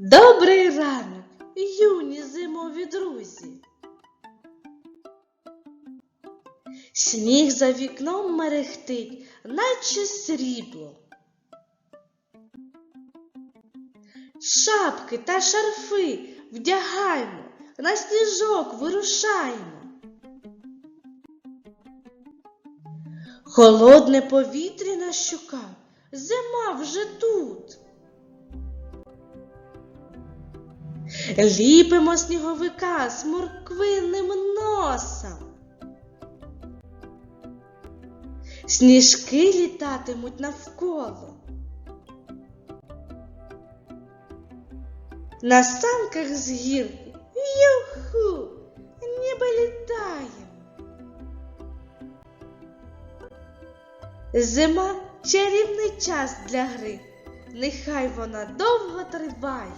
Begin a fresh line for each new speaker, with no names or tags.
Добрий ранок, юні зимові друзі. Сніг за вікном мерехтить, наче срібло. Шапки та шарфи вдягаємо, на сніжок вирушаємо. Холодне повітря на щуках, зима вже тут. Ліпимо сніговика з морквинним носом. Сніжки літатимуть навколо. На санках з гірки юху, ніби літаємо. Зима чарівний час для гри, нехай вона довго триває.